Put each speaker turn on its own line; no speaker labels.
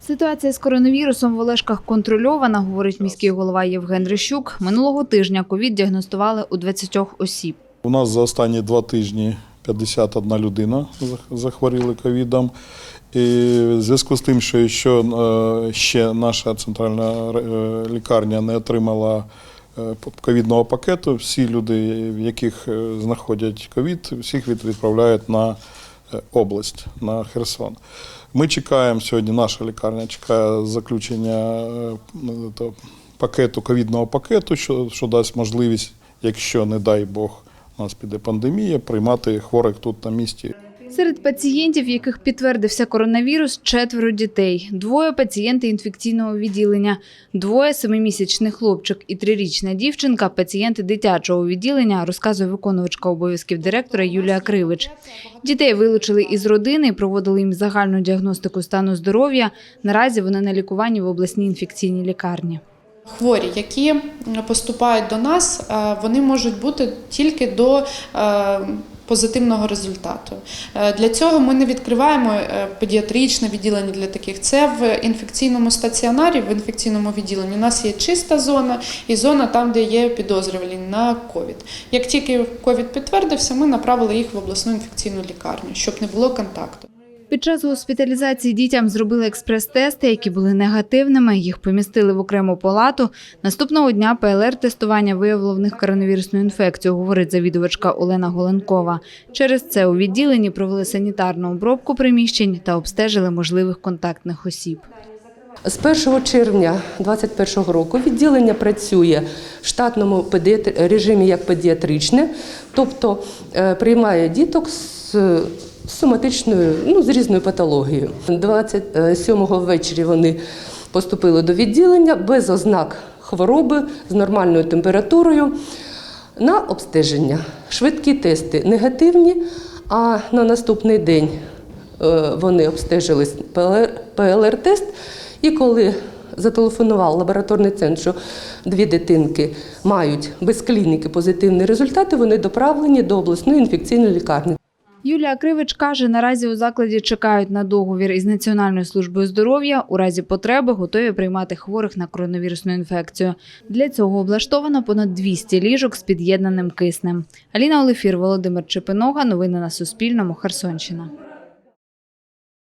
Ситуація з коронавірусом в Олешках контрольована, говорить міський голова Євген Рищук. Минулого тижня ковід діагностували у 20 осіб.
У нас за останні два тижні 51 людина зах- захворіли ковідом. І в зв'язку з тим, що ще, е, ще наша центральна е, лікарня не отримала е, ковідного пакету, всі люди, в яких знаходять ковід, всіх від- відправляють на область, на Херсон. Ми чекаємо сьогодні, наша лікарня чекає заключення е, пакету, ковідного пакету, що, що дасть можливість, якщо, не дай Бог, у нас піде пандемія, приймати хворих тут на місці.
Серед пацієнтів, яких підтвердився коронавірус, четверо дітей, двоє пацієнти інфекційного відділення, двоє семимісячний хлопчик і трирічна дівчинка пацієнти дитячого відділення, розказує виконувачка обов'язків директора Юлія Кривич. Дітей вилучили із родини проводили їм загальну діагностику стану здоров'я. Наразі вони на лікуванні в обласній інфекційній лікарні.
Хворі, які поступають до нас, е, вони можуть бути тільки до е, позитивного результату. Е, Для цього ми не відкриваємо е, педіатричне відділення для таких. Це в інфекційному стаціонарі, в інфекційному відділенні. У нас є чиста зона і зона там, де є підозрювані на ковід. Як тільки ковід підтвердився, ми направили їх в обласну інфекційну лікарню, щоб не було контакту.
Під час госпіталізації дітям зробили експрес-тести, які були негативними. Їх помістили в окрему палату. Наступного дня ПЛР-тестування виявило в них коронавірусну інфекцію, говорить завідувачка Олена Голенкова. Через це у відділенні провели санітарну обробку приміщень та обстежили можливих контактних осіб.
З 1 червня 2021 року відділення працює в штатному режимі як педіатричне, тобто е, приймає діток з е, соматичною, ну, з різною патологією. 27-го ввечері вони поступили до відділення без ознак хвороби з нормальною температурою на обстеження. Швидкі тести негативні, а на наступний день е, вони обстежились ПЛР-тест, і коли зателефонував лабораторний центр, що дві дитинки мають без клініки позитивні результати, вони доправлені до обласної інфекційної лікарні.
Юлія Кривич каже, наразі у закладі чекають на договір із Національною службою здоров'я. У разі потреби готові приймати хворих на коронавірусну інфекцію. Для цього облаштовано понад 200 ліжок з під'єднаним киснем. Аліна Олефір, Володимир Чепинога. Новини на Суспільному. Херсонщина.